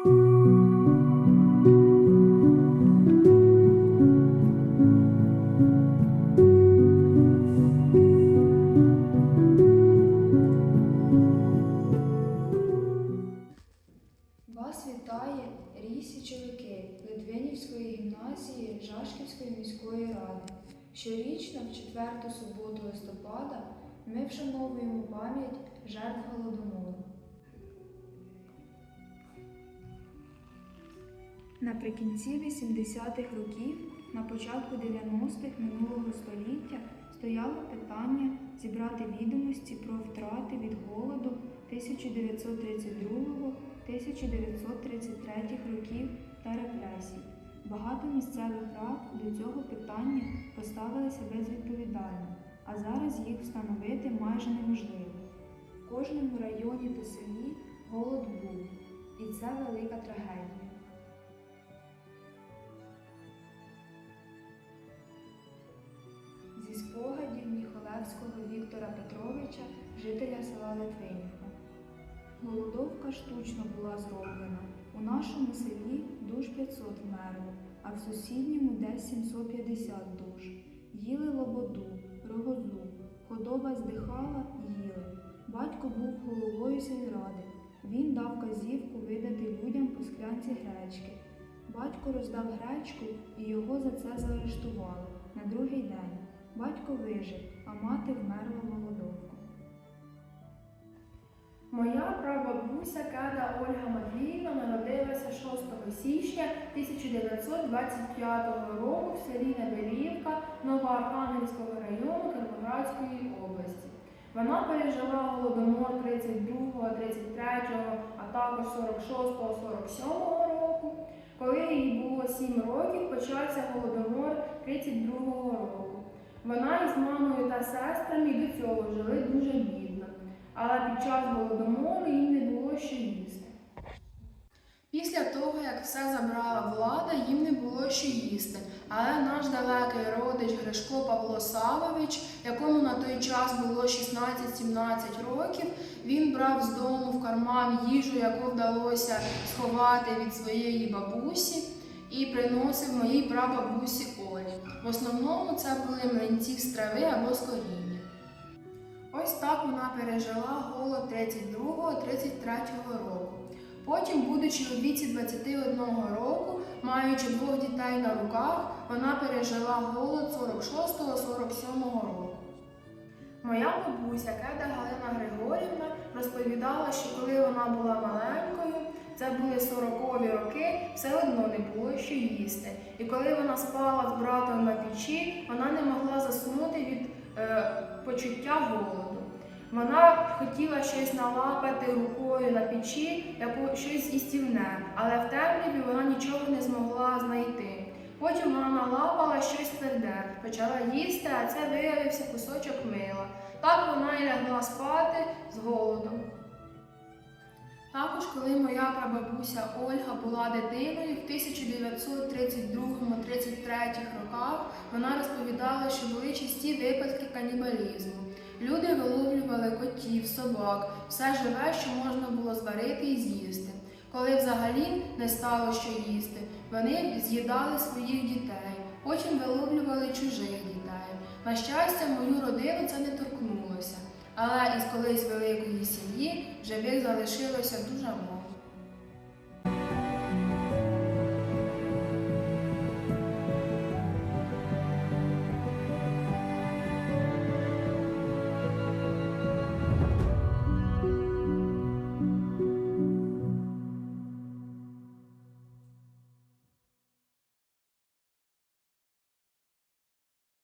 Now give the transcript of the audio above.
Вас вітає Рій Січовики Литвинівської гімназії Жашківської міської ради. Щорічно в четверту суботу листопада ми вшановуємо пам'ять жертв голодомору. Наприкінці 80-х років, на початку 90-х минулого століття стояло питання зібрати відомості про втрати від голоду 1932-1933 років та репресій. Багато місцевих рад до цього питання поставилися безвідповідально, а зараз їх встановити майже неможливо. В кожному районі та селі голод був, і це велика трагедія. Спогадів Міхалевського Віктора Петровича, жителя села Литвинівка. Голодовка штучно була зроблена. У нашому селі душ 500 вмерло, а в сусідньому десь 750 душ. Їли лободу, рогозу, худоба здихала, їли. Батько був головою сільради. Він дав казівку видати людям по склянці гречки. Батько роздав гречку і його за це заарештували на другий день. Батько вижив, а мати вмерла голодовку. Моя прабабуся Кеда Ольга Матвіївна народилася 6 січня 1925 року в селі Небелівка Новоархангельського району Кіровоградської області. Вона пережила голодомор 32, 33, а також 46, 47 року. Коли їй було 7 років, почався голодомор 32 року. Вона із мамою та сестрами до цього жили дуже бідно але під час голодомору їм не було що їсти. Після того, як все забрала влада, їм не було що їсти. Але наш далекий родич Гришко Павло Савович, якому на той час було 16-17 років, він брав з дому в карман їжу, яку вдалося сховати від своєї бабусі, і приносив моїй прабабусі Олі. В основному це були млинці з трави або з коріння. Ось так вона пережила голод 32-33 року. Потім, будучи у віці 21 року, маючи двох дітей на руках, вона пережила голод 46-47 року. Моя бабуся Кеда Галина Григорівна розповідала, що коли вона була маленькою, це були 40-ві роки, все одно не було що їсти. І коли вона спала з братом на печі, вона не могла заснути від е, почуття голоду. Вона хотіла щось налапати рукою на печі, яку щось істівне, але в темряві вона нічого не змогла знайти. Потім вона налапала щось тверде, почала їсти, а це виявився кусочок мила. Так вона і лягла спати з голодом. Також, коли моя прабабуся Ольга була дитиною, в 1932-33 роках вона розповідала, що були часті випадки канібалізму. Люди виловлювали котів, собак, все живе, що можна було зварити і з'їсти. Коли взагалі не стало що їсти, вони з'їдали своїх дітей, потім виловлювали чужих дітей. На щастя, мою родину це не торкнулося, але із колись великої сім'ї вже їх залишилося дуже мало.